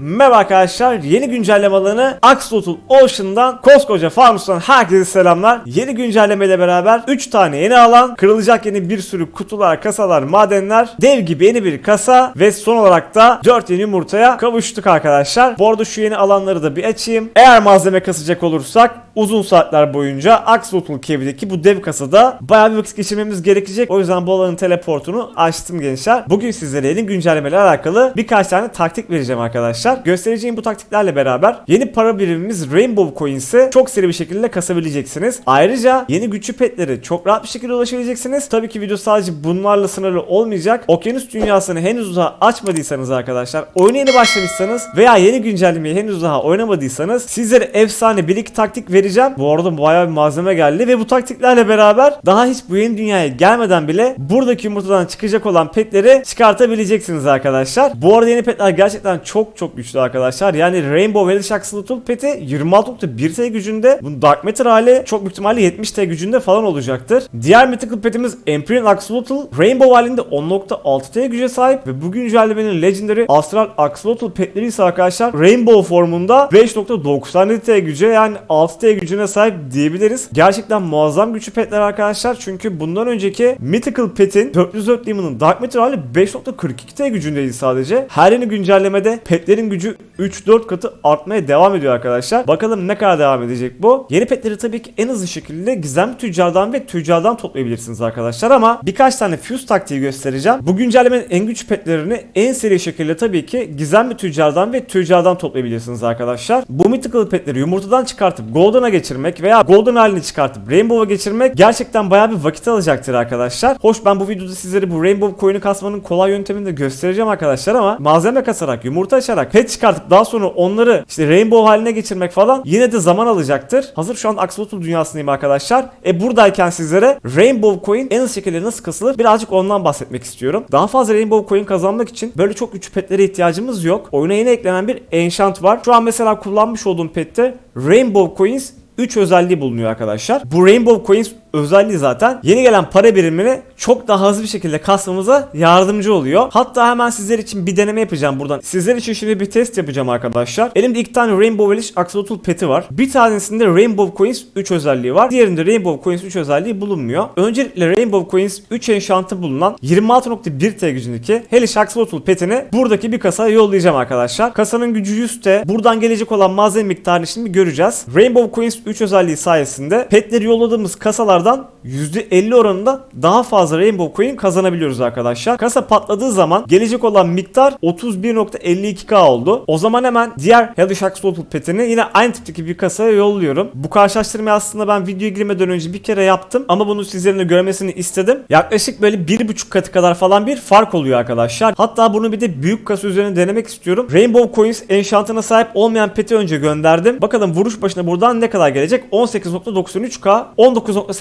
Merhaba arkadaşlar. Yeni güncelleme alanı Axolotl Ocean'dan koskoca Farmus'tan herkese selamlar. Yeni güncelleme ile beraber 3 tane yeni alan, kırılacak yeni bir sürü kutular, kasalar, madenler, dev gibi yeni bir kasa ve son olarak da 4 yeni yumurtaya kavuştuk arkadaşlar. Bu arada şu yeni alanları da bir açayım. Eğer malzeme kasacak olursak uzun saatler boyunca Axolotl Cave'deki bu dev kasada bayağı bir vakit geçirmemiz gerekecek. O yüzden bu alanın teleportunu açtım gençler. Bugün sizlere yeni güncellemeyle alakalı birkaç tane taktik vereceğim arkadaşlar. Göstereceğim bu taktiklerle beraber yeni para birimimiz Rainbow Coins'i çok seri bir şekilde kasabileceksiniz. Ayrıca yeni güçlü petlere çok rahat bir şekilde ulaşabileceksiniz. Tabii ki video sadece bunlarla sınırlı olmayacak. Okyanus dünyasını henüz daha açmadıysanız arkadaşlar, oyuna yeni başlamışsanız veya yeni güncellemeyi henüz daha oynamadıysanız sizlere efsane bir iki taktik vereceğim. Bu arada bayağı bir malzeme geldi ve bu taktiklerle beraber daha hiç bu yeni dünyaya gelmeden bile buradaki yumurtadan çıkacak olan petleri çıkartabileceksiniz arkadaşlar. Bu arada yeni petler gerçekten çok çok güçlü arkadaşlar. Yani Rainbow Hellish Axolotl peti 26.1 T gücünde. Bunun Dark Matter hali çok büyük ihtimalle 70 T gücünde falan olacaktır. Diğer Mythical petimiz Empyrean Axolotl Rainbow halinde 10.6 T güce sahip ve bu güncellemenin Legendary Astral Axolotl petleri ise arkadaşlar Rainbow formunda 5.97 T güce yani 6 T gücüne sahip diyebiliriz. Gerçekten muazzam güçlü petler arkadaşlar çünkü bundan önceki Mythical petin 404 Demon'ın Dark Matter hali 5.42 T gücündeydi sadece. Her yeni güncellemede petlerin gücü 3-4 katı artmaya devam ediyor arkadaşlar. Bakalım ne kadar devam edecek bu. Yeni petleri tabii ki en hızlı şekilde gizemli tüccardan ve tüccardan toplayabilirsiniz arkadaşlar ama birkaç tane fuse taktiği göstereceğim. Bu güncellemenin en güçlü petlerini en seri şekilde tabii ki gizemli tüccardan ve tüccardan toplayabilirsiniz arkadaşlar. Bu mythical petleri yumurtadan çıkartıp golden'a geçirmek veya golden halini çıkartıp rainbow'a geçirmek gerçekten bayağı bir vakit alacaktır arkadaşlar. Hoş ben bu videoda sizlere bu rainbow coin'i kasmanın kolay yöntemini de göstereceğim arkadaşlar ama malzeme kasarak, yumurta açarak, pet çıkartıp daha sonra onları işte rainbow haline geçirmek falan yine de zaman alacaktır. Hazır şu an Axolotl dünyasındayım arkadaşlar. E buradayken sizlere rainbow coin en hızlı şekilde nasıl kasılır birazcık ondan bahsetmek istiyorum. Daha fazla rainbow coin kazanmak için böyle çok güçlü petlere ihtiyacımız yok. Oyuna yeni eklenen bir enchant var. Şu an mesela kullanmış olduğum pette rainbow coins 3 özelliği bulunuyor arkadaşlar. Bu Rainbow Coins özelliği zaten yeni gelen para birimini çok daha hızlı bir şekilde kasmamıza yardımcı oluyor. Hatta hemen sizler için bir deneme yapacağım buradan. Sizler için şimdi bir test yapacağım arkadaşlar. Elimde iki tane Rainbow Village Axolotl peti var. Bir tanesinde Rainbow Coins 3 özelliği var. Diğerinde Rainbow Coins 3 özelliği bulunmuyor. Öncelikle Rainbow Coins 3 enchantı bulunan 26.1 T gücündeki Hellish Axolotl petini buradaki bir kasaya yollayacağım arkadaşlar. Kasanın gücü 100 T. Buradan gelecek olan malzeme miktarını şimdi göreceğiz. Rainbow Coins 3 özelliği sayesinde petleri yolladığımız kasalardan %50 oranında daha fazla Rainbow Coin kazanabiliyoruz arkadaşlar. Kasa patladığı zaman gelecek olan miktar 31.52k oldu. O zaman hemen diğer Hellish Axolotl petini yine aynı tipteki bir kasaya yolluyorum. Bu karşılaştırmayı aslında ben videoya girmeden önce bir kere yaptım ama bunu sizlerin de görmesini istedim. Yaklaşık böyle 1.5 katı kadar falan bir fark oluyor arkadaşlar. Hatta bunu bir de büyük kasa üzerine denemek istiyorum. Rainbow Coins enchantına sahip olmayan peti önce gönderdim. Bakalım vuruş başına buradan ne kadar gelecek? 18.93k,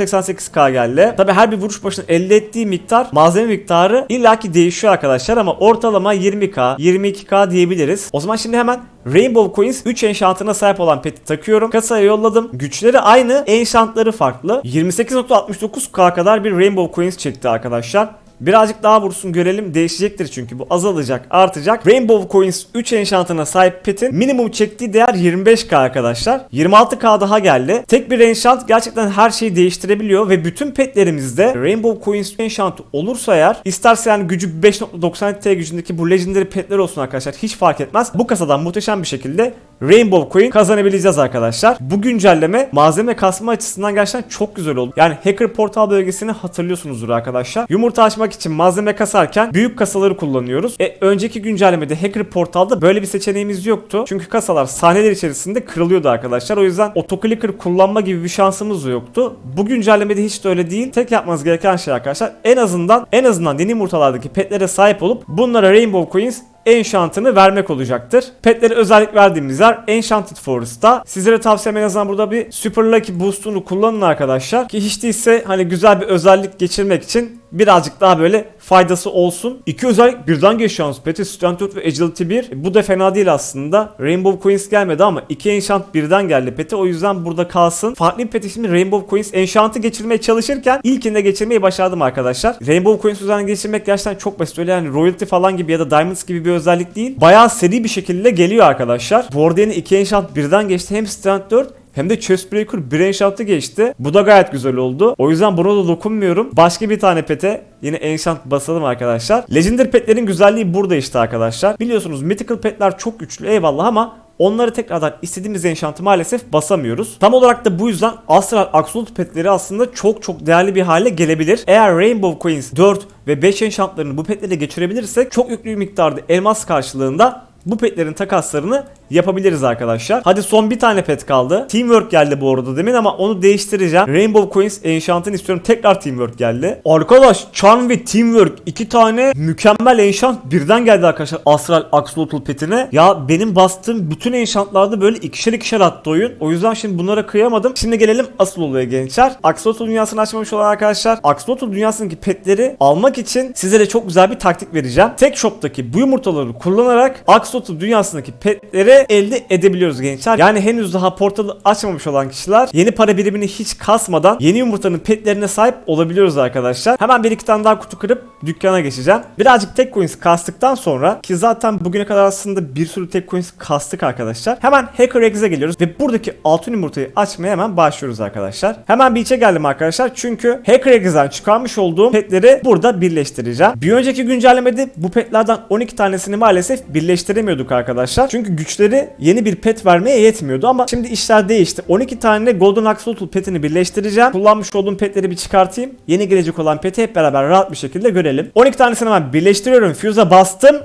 19.88k geldi. Tabi her bir vuruş başına elde ettiği miktar malzeme miktarı illaki değişiyor arkadaşlar ama ortalama 20k, 22k diyebiliriz. O zaman şimdi hemen Rainbow Coins 3 enchantına sahip olan peti takıyorum. Kasaya yolladım. Güçleri aynı, enchantları farklı. 28.69k kadar bir Rainbow Coins çekti arkadaşlar. Birazcık daha vursun görelim değişecektir çünkü bu azalacak artacak. Rainbow Coins 3 enchantına sahip petin minimum çektiği değer 25k arkadaşlar. 26k daha geldi. Tek bir enchant gerçekten her şeyi değiştirebiliyor ve bütün petlerimizde Rainbow Coins enchant olursa eğer isterse yani gücü 5.90 T gücündeki bu legendary petler olsun arkadaşlar hiç fark etmez. Bu kasadan muhteşem bir şekilde Rainbow Coin kazanabileceğiz arkadaşlar. Bu güncelleme malzeme kasma açısından gerçekten çok güzel oldu. Yani Hacker Portal bölgesini hatırlıyorsunuzdur arkadaşlar. Yumurta açmak için malzeme kasarken büyük kasaları kullanıyoruz. E, önceki güncellemede Hacker Portal'da böyle bir seçeneğimiz yoktu. Çünkü kasalar sahneler içerisinde kırılıyordu arkadaşlar. O yüzden otoclicker kullanma gibi bir şansımız yoktu. Bu güncellemede hiç de öyle değil. Tek yapmanız gereken şey arkadaşlar en azından en azından yeni yumurtalardaki petlere sahip olup bunlara Rainbow Coins enchantını vermek olacaktır. Petlere özellik verdiğimiz yer Enchanted Forest'ta. Sizlere tavsiyem en azından burada bir Super Lucky boost'unu kullanın arkadaşlar. Ki hiç değilse hani güzel bir özellik geçirmek için birazcık daha böyle faydası olsun. İki özellik birden geç yalnız. Peti Strength 4 ve Agility 1. Bu da fena değil aslında. Rainbow Coins gelmedi ama iki enchant birden geldi peti. O yüzden burada kalsın. Farklı bir peti şimdi Rainbow Coins enchant'ı geçirmeye çalışırken ilkinde geçirmeyi başardım arkadaşlar. Rainbow Coins üzerinden geçirmek gerçekten çok basit. Öyle yani Royalty falan gibi ya da Diamonds gibi bir özellik değil. Bayağı seri bir şekilde geliyor arkadaşlar. Bu arada yine iki enchant birden geçti. Hem Strength 4 hem de Chestbreaker Brain Shot'ı geçti. Bu da gayet güzel oldu. O yüzden buna da dokunmuyorum. Başka bir tane pete yine Enchant basalım arkadaşlar. Legendary petlerin güzelliği burada işte arkadaşlar. Biliyorsunuz Mythical petler çok güçlü eyvallah ama Onları tekrardan istediğimiz enchant'ı maalesef basamıyoruz. Tam olarak da bu yüzden Astral Absolute petleri aslında çok çok değerli bir hale gelebilir. Eğer Rainbow Coins 4 ve 5 enchantlarını bu petlere geçirebilirsek çok yüklü bir miktarda elmas karşılığında bu petlerin takaslarını yapabiliriz arkadaşlar. Hadi son bir tane pet kaldı. Teamwork geldi bu arada demin ama onu değiştireceğim. Rainbow Coins Enchant'ını istiyorum. Tekrar Teamwork geldi. Arkadaş Charm ve Teamwork iki tane mükemmel enchant birden geldi arkadaşlar. Astral Axolotl petine. Ya benim bastığım bütün enchantlarda böyle ikişer ikişer attı oyun. O yüzden şimdi bunlara kıyamadım. Şimdi gelelim asıl olaya gençler. Axolotl dünyasını açmamış olan arkadaşlar. Axolotl dünyasındaki petleri almak için sizlere çok güzel bir taktik vereceğim. Tek shop'taki bu yumurtaları kullanarak Axolotl dünyasındaki petleri elde edebiliyoruz gençler. Yani henüz daha portalı açmamış olan kişiler yeni para birimini hiç kasmadan yeni yumurtanın petlerine sahip olabiliyoruz arkadaşlar. Hemen bir iki tane daha kutu kırıp dükkana geçeceğim. Birazcık tek coins kastıktan sonra ki zaten bugüne kadar aslında bir sürü tek coins kastık arkadaşlar. Hemen Hacker Ex'e geliyoruz ve buradaki altın yumurtayı açmaya hemen başlıyoruz arkadaşlar. Hemen bir içe geldim arkadaşlar çünkü Hacker Ex'den çıkarmış olduğum petleri burada birleştireceğim. Bir önceki güncellemede bu petlerden 12 tanesini maalesef birleştiremiyorduk arkadaşlar. Çünkü güçleri yeni bir pet vermeye yetmiyordu ama şimdi işler değişti. 12 tane Golden Axolotl petini birleştireceğim. Kullanmış olduğum petleri bir çıkartayım. Yeni gelecek olan peti hep beraber rahat bir şekilde görelim. 12 tanesini hemen birleştiriyorum. Fuse'a bastım.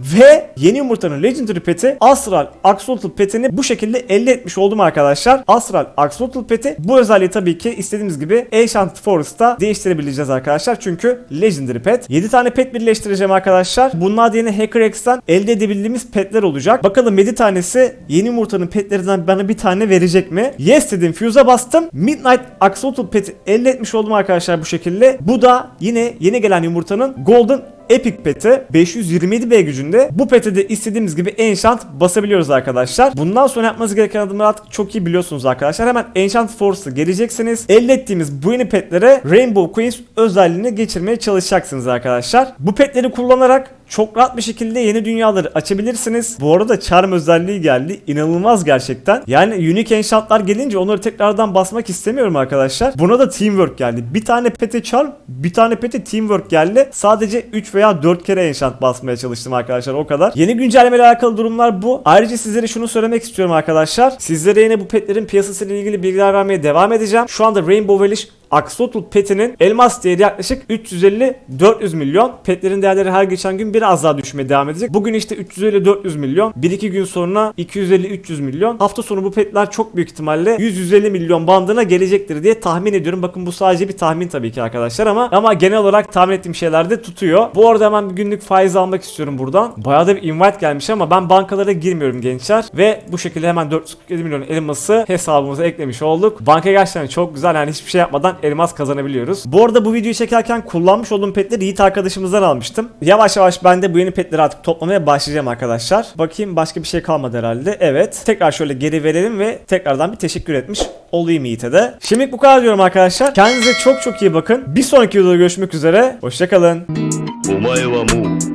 Ve yeni yumurtanın Legendary peti Astral Axolotl petini bu şekilde elde etmiş oldum arkadaşlar. Astral Axolotl peti bu özelliği tabii ki istediğimiz gibi Ancient Forest'ta değiştirebileceğiz arkadaşlar. Çünkü Legendary pet. 7 tane pet birleştireceğim arkadaşlar. Bunlar da yine Hacker X'ten elde edebildiğimiz petler olacak. Bakalım 7 tanesi yeni yumurtanın petlerinden bana bir tane verecek mi? Yes dedim. Fuse'a bastım. Midnight Axolotl peti elde etmiş oldum arkadaşlar bu şekilde. Bu da yine yeni gelen yumurtanın Golden Epic peti 527B gücünde. Bu pete de istediğimiz gibi enchant basabiliyoruz arkadaşlar. Bundan sonra yapmanız gereken adımları artık çok iyi biliyorsunuz arkadaşlar. Hemen Enchant Force'a geleceksiniz. Elde ettiğimiz bu yeni petlere Rainbow Queens özelliğini geçirmeye çalışacaksınız arkadaşlar. Bu petleri kullanarak çok rahat bir şekilde yeni dünyaları açabilirsiniz. Bu arada charm özelliği geldi. İnanılmaz gerçekten. Yani unique enchantlar gelince onları tekrardan basmak istemiyorum arkadaşlar. Buna da teamwork geldi. Bir tane pete charm, bir tane pete teamwork geldi. Sadece 3 veya 4 kere enchant basmaya çalıştım arkadaşlar o kadar. Yeni güncellemeyle alakalı durumlar bu. Ayrıca sizlere şunu söylemek istiyorum arkadaşlar. Sizlere yine bu petlerin piyasasıyla ilgili bilgiler vermeye devam edeceğim. Şu anda Rainbow Village Axolotl petinin elmas değeri yaklaşık 350-400 milyon. Petlerin değerleri her geçen gün biraz daha düşmeye devam edecek. Bugün işte 350-400 milyon. 1-2 gün sonra 250-300 milyon. Hafta sonu bu petler çok büyük ihtimalle 100-150 milyon bandına gelecektir diye tahmin ediyorum. Bakın bu sadece bir tahmin tabii ki arkadaşlar ama ama genel olarak tahmin ettiğim şeyler de tutuyor. Bu arada hemen bir günlük faiz almak istiyorum buradan. Bayağı da bir invite gelmiş ama ben bankalara girmiyorum gençler. Ve bu şekilde hemen 447 milyon elması hesabımıza eklemiş olduk. Banka gerçekten çok güzel yani hiçbir şey yapmadan elmas kazanabiliyoruz. Bu arada bu videoyu çekerken kullanmış olduğum petleri Yiğit arkadaşımızdan almıştım. Yavaş yavaş ben de bu yeni petleri artık toplamaya başlayacağım arkadaşlar. Bakayım başka bir şey kalmadı herhalde. Evet. Tekrar şöyle geri verelim ve tekrardan bir teşekkür etmiş olayım Yiğit'e de. Şimdilik bu kadar diyorum arkadaşlar. Kendinize çok çok iyi bakın. Bir sonraki videoda görüşmek üzere. Hoşçakalın. お前はもう